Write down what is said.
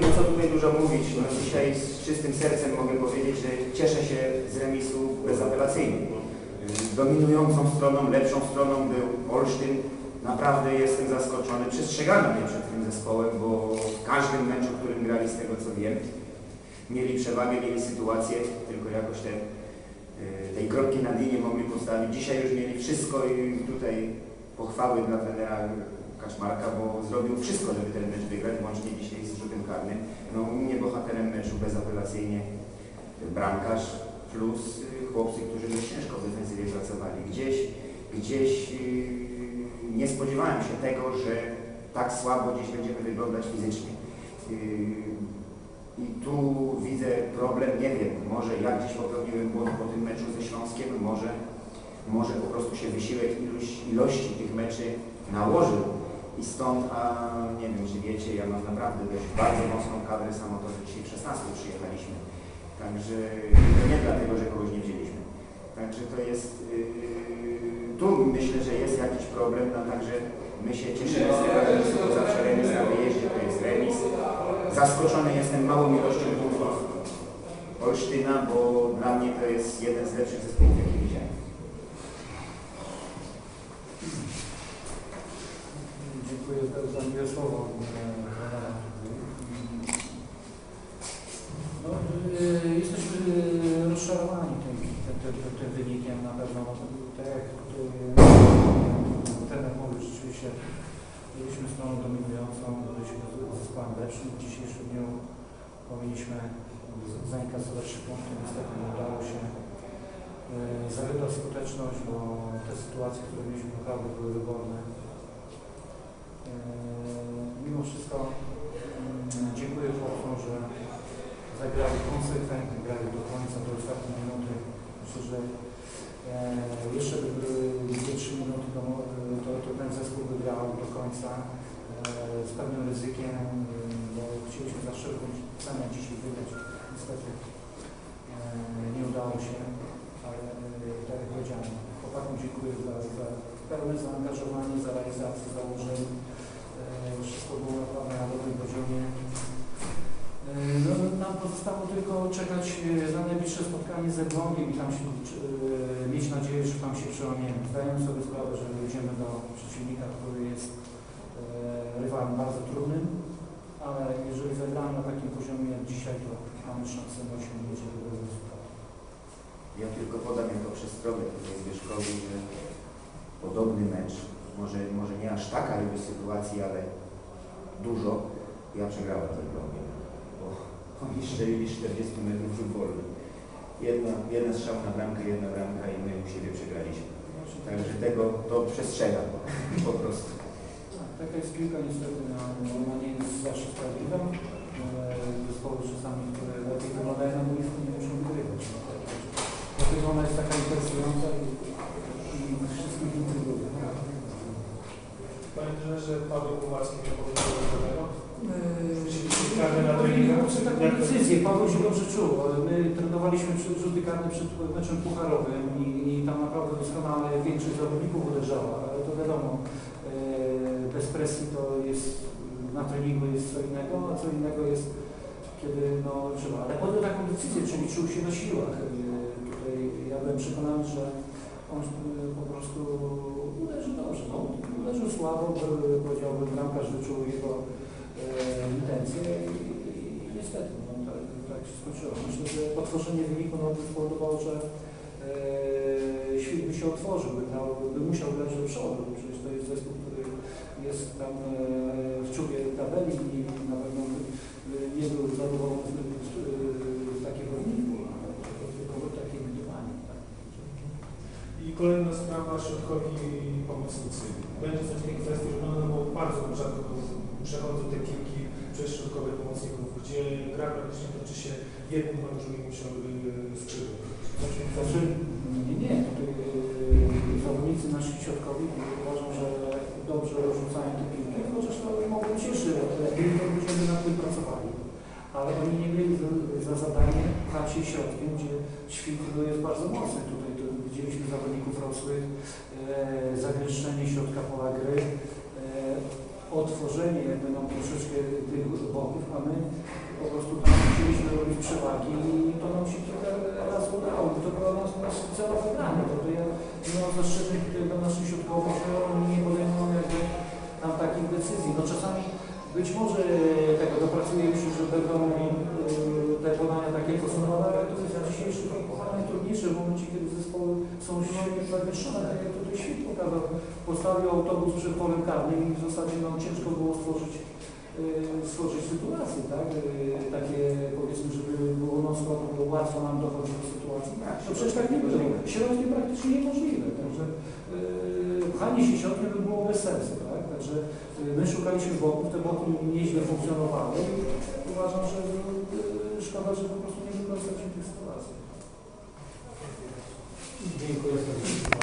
no co tutaj dużo mówić. No, dzisiaj z czystym sercem mogę powiedzieć, że cieszę się z remisu bezapelacyjnie. Y, Dominującą stroną, lepszą stroną był Olsztyn. Naprawdę jestem zaskoczony. Przestrzegano mnie przed tym zespołem, bo w każdym meczu, w którym grali, z tego co wiem, mieli przewagę, mieli sytuację, tylko jakoś te, y, tej kropki na D mogli postawić. Dzisiaj już mieli wszystko i tutaj pochwały dla trenera Kaczmarka, bo zrobił wszystko, żeby ten mecz wygrać, łącznie dzisiaj z rzutem karnym. No u mnie bohaterem meczu bezapelacyjnie bramkarz plus y, chłopcy, którzy dość ciężko w defensywie pracowali. Gdzieś, gdzieś yy, nie spodziewałem się tego, że tak słabo dziś będziemy wyglądać fizycznie. Yy, I tu widzę problem, nie wiem, może ja gdzieś popełniłem błąd po tym meczu ze Śląskiem, może, może po prostu się wysiłek ilości tych meczy nałożył i stąd, nie wiem czy wiecie, ja mam naprawdę dość bardzo mocną kadrę samotowy, dzisiaj 16 przyjechaliśmy. Także to nie dlatego, że kogoś nie wzięliśmy. Także to jest, yy, tu myślę, że jest jakiś problem, no także my się cieszymy z tego remisu, bo zawsze remis na wyjeździe to jest remis. Zaskoczony jestem małą ilością punktów Olsztyna, bo dla mnie to jest jeden z lepszych zespołów, jaki widziałem. Dziękuję za, za miłe słowo. No, y, jesteśmy y, rozczarowani tym, tym, tym, tym, wynikiem na pewno. Tak jak trener mówił, rzeczywiście byliśmy stroną dominującą, byliśmy zespołem lepszym. W dzisiejszym dniu powinniśmy zainkasować trzy punkty, niestety nie udało się. Zawiodła skuteczność, bo te sytuacje, które mieliśmy naprawdę były wyborne. Eee, Mimo wszystko mm, dziękuję chłopcom, że zagrali konsekwentnie, grali do końca, do ostatniej minuty. Myślę, że e, jeszcze by były 2-3 minuty, to, to, ten zespół by grał do końca e, z pewnym ryzykiem, e, bo chcieliśmy za wszelką cenę dzisiaj wygrać. Niestety e, nie udało się, ale e, tak jak powiedziałem, chłopakom dziękuję za, za pełne zaangażowanie, za realizację założeń. E, Wszystko było naprawdę na dobrym poziomie. E, No, nam pozostało tylko czekać e, na najbliższe spotkanie ze Wrągiem i tam się, mieć nadzieję, że tam się przełamiemy. Zdajemy sobie sprawę, że wejdziemy do przeciwnika, który jest rywalem bardzo trudnym, ale jeżeli zagramy na takim poziomie jak dzisiaj, to mamy szansę na osiągnięcie dobrego rezultatu. Ja tylko podam jako przestrogę tutaj Zbyszkowi, że podobny mecz, może, może nie aż taka ilość sytuacji, ale dużo, ja przegrałem ten blogiem, bo oni strzelili 40 metrów rzut. Jedna, jeden strzał na bramkę, jedna bramka i my u siebie przegraliśmy. Także tego to przestrzegam po prostu. Tak, taka jest piłka niestety, no, ona nie jest zawsze sprawiedliwa. E, Zespoły czasami, które lepiej wyglądają na boisku, nie muszą wygrywać. No, tak, tak. Dlatego ona jest taka interesująca i, i wszystkich intryguje. Panie trenerze, Paweł Kowalski miał powiedzieć do tego. Yy, Karne na Podjęliśmy treningu. taką decyzję, Paweł się dobrze czuł. My trenowaliśmy rzuty karne przed meczem pucharowym i, i tam naprawdę doskonale większość zawodników uderzała, ale to wiadomo, yy, bez presji to jest, na treningu jest co innego, a co innego jest kiedy no trzeba. Ale podjął taką decyzję, czyli czuł się na siłach. Yy, Tutaj ja byłem przekonany, że on yy, po prostu uderzy dobrze. No, uderzył słabo, by- powiedziałbym, bramkarz wyczuł jego e, intencje i, niestety no, tak, tak się skończyło. Myślę, że otworzenie wyniku no, spowodowało, że e, świt by się otworzył, by, grał, by musiał grać do przodu, przecież to jest zespół, który jest tam e, w czubie tabeli i na pewno nie był zadowolony z, z, z takiego wyniku, tylko takie indywidualnie. Tak. I kolejna sprawa, środkowi pomocnicy. Będzie coś tej kwestii no bo bardzo rzadko przechodzą te kilki przez środkowych pomocników, gdzie gra praktycznie toczy się jednym bądź drugim w tej Znaczy, nie, nie, yy, zawodnicy nasi środkowi uważam, że dobrze rzucają te piłki, chociaż no, mogą cieszy, lepiej to będziemy nad tym pracowali. Ale oni nie mieli za, za zadanie pchać się środkiem, gdzie świt no, jest bardzo mocny. Tutaj to widzieliśmy zawodników rosłych, e, zagęszczenie środka pola gry, e, otworzenie będą troszeczkę tych boków, a my po prostu tam chcieliśmy robić przewagi i to nam się kilka razy udało. To było nas, nas celowe granie, bo to ja nie mam zastrzeżeń tutaj do nas w momencie, kiedy zespoły są silnie zawieszone, tak jak tutaj świat pokazał. Postawił autobus przed polem karnym i w zasadzie nam ciężko było stworzyć e, stworzyć sytuację, tak? E, Takie powiedzmy, żeby było non było łatwo nam dochodzić do sytuacji. No przecież tak nie było. Środki praktycznie niemożliwe. Także e, pchanie się środkiem by było bez sensu, tak? Także my szukaliśmy boków, te boki nieźle funkcjonowały i uważam, że e, szkoda, że po prostu nie wykorzystaliśmy tych sytuacji. Dziękuję serdecznie.